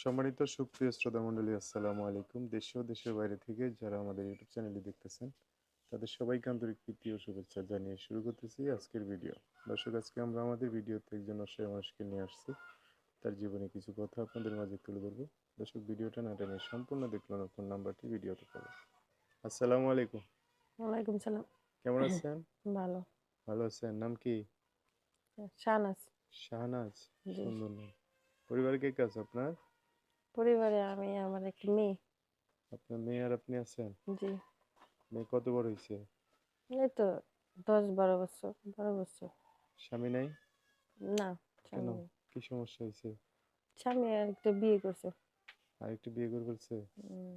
সম্মানিত সুপ্রিয় শ্রোতা মণ্ডলী আসসালামু আলাইকুম। দেশে ও দেশের বাইরে থেকে যারা আমাদের ইউটিউব চ্যানেলটি দেখতেছেন তাদের সবাইকে আন্তরিক প্রীতি ও শুভেচ্ছা জানিয়ে শুরু করতেছি আজকের ভিডিও। দর্শক আজকে আমরা আমাদের ভিডিওতে একজন অসহায় মানুষকে নিয়ে আসছি। তার জীবনে কিছু কথা আপনাদের মাঝে তুলে ধরবো। দর্শক ভিডিওটা না টেনে সম্পূর্ণ দেখল নতুন নাম্বারটি ভিডিওতে পাবে আসসালামু আলাইকুম। ওয়ালাইকুম সালাম। কেমন আছেন? ভালো। ভালো আছেন। নাম কি? শাহনাজ। শাহনাজ। সুন্দর নাম। পরিবারে কে কে আছে আপনার? পরিবারে আমি আমার একটি মেয়ে। আপনার মেয়ে আর আপনি আছেন? জি। মেয়ে কত বড় হয়েছে এই তো দশ বারো বছর বারো বছর। স্বামী নাই? না কেন? স্বামী নেই। কি সমস্যা হয়েছে স্বামী আর একটা বিয়ে করছে। আর একটু বিয়ে করে ফেলছে? উম,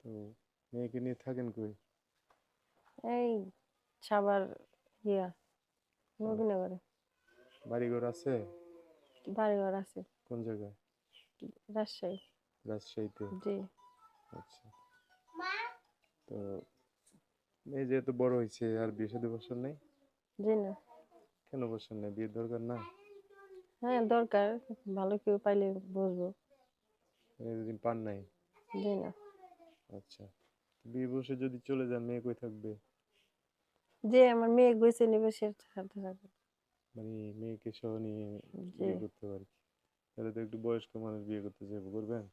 তো মেয়েকে নিয়ে থাকেন কই? এই সাবার ইয়া নবীনগরে বাড়িঘর আছে? বাড়িঘর আছে। কোন জায়গায়? রাজশাহী। রাজশাহীতে? জি। আচ্ছা। তো মেয়ে যেহেতু বড় হয়েছে আর বিয়ে সাথে বছর নেই? জি না। কেন বছর নেই? বিয়ের দরকার না? হ্যাঁ দরকার। ভালো কেউ পাইলে বসবো। যদি পান নাই? জি না। আচ্ছা। বিয়ে বসে যদি চলে যান মেয়ে কই থাকবে? যে আমার মেয়ে গেছে নেবে সে থাকবে। মানে মেয়েকে সহ নিয়ে বিয়ে করতে পারি তাহলে তো একটু বয়স্ক মানুষ বিয়ে করতে চাইব করবেন?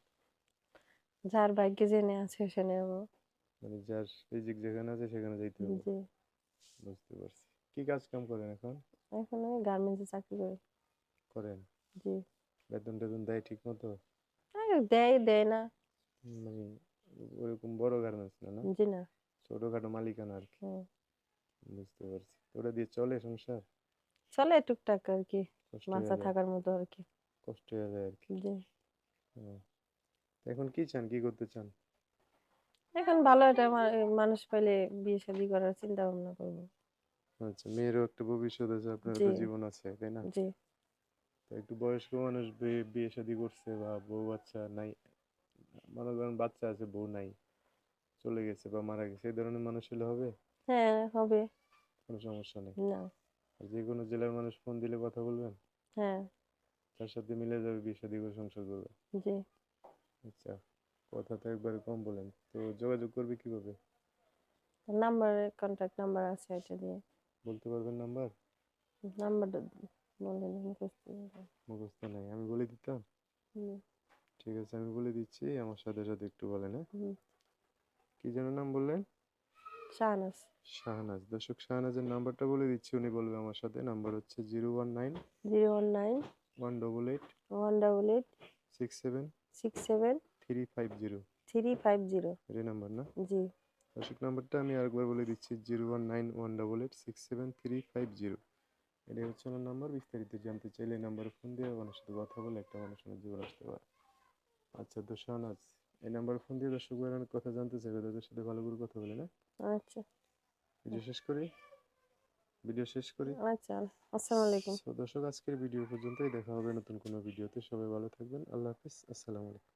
যার ভাগ্যে জেনে আছে সে নেব। মানে যার রিজিক যেখানে আছে সেখানে যাইতে হবে। জি। বুঝতে পারছি। কি কাজ কাম করেন এখন? এখন আমি গার্মেন্টসে চাকরি করি। করেন? জি। বেতন টেতন দেয় ঠিক মতো আরে দেয় দেয় না। মানে ওরকম বড় গার্মেন্টস না না? জি না। ছোটখাটো মালিকানা আর কি। বুঝতে পারছি। ওটা দিয়ে চলে সংসার? চলে টুকটাক আর কি। কষ্ট বাঁচা যায়। থাকার মতো আর কি। কষ্ট হয়ে যায় আর কি। হ্যাঁ। এখন কি চান? কি করতে চান? এখন ভালো একটা মানুষ পাইলে বিয়ে শাদী করার চিন্তা ভাবনা করব। আচ্ছা মেয়েরও একটা ভবিষ্যৎ আছে আপনার তো জীবন আছে তাই না? জি। একটু বয়স্ক মানুষ বিয়ে বিয়ে শাদী করছে বা বউ বাচ্চা নাই মনে করেন বাচ্চা আছে বউ নাই চলে গেছে বা মারা গেছে এই ধরনের মানুষ হলে হবে? হ্যাঁ হবে। কোনো সমস্যা নেই। না। যে কোনো জেলার মানুষ ফোন দিলে কথা বলবেন? হ্যাঁ। তার সাথে মিলে যাবে বিয়ে শাদী করে সংসার করবে। জি। আচ্ছা কথা তো একবারে কম বলেন। তো যোগাযোগ করবে কীভাবে? নাম্বার কন্ট্যাক্ট নাম্বার আছে এটা দিয়ে। বলতে পারবেন নাম্বার? নাম্বারটা বলে দিন। মুখস্থ মুখস্থ নাই আমি বলে দিতাম? হুম, ঠিক আছে আমি বলে দিচ্ছি আমার সাথে সাথে একটু বলেন হ্যাঁ। কি যেন নাম বললেন? শাহনাজ। শাহনাজ দর্শক শাহনাজের নাম্বারটা বলে দিচ্ছি উনি বলবে আমার সাথে। নাম্বার হচ্ছে zero one nine zero one nine one double eight one double eight six seven six seven three five zero three five zero এই নাম্বার না জি দর্শক নাম্বারটা আমি আরেকবার বলে দিচ্ছি zero one nine one double eight six seven three five zero এটাই হচ্ছে আমার নাম্বার বিস্তারিত জানতে চাইলে এই নাম্বারে ফোন দিয়ে আমার সাথে কথা বলে একটা মানুষের জীবন আসতে পারে। আচ্ছা তো শাহনাজ এই নাম্বারে ফোন দিয়ে দর্শক ভাইয়ের অনেক কথা জানতে চাইবে তাদের সাথে ভালো করে কথা বলে না? আচ্ছা। ভিডিও শেষ করি। ভিডিও শেষ করি। আচ্ছা আসসালামু আলাইকুম। দর্শক আজকের ভিডিও পর্যন্তই। দেখা হবে নতুন কোনো ভিডিওতে। সবাই ভালো থাকবেন। আল্লাহ হাফিজ। আসসালামু আলাইকুম।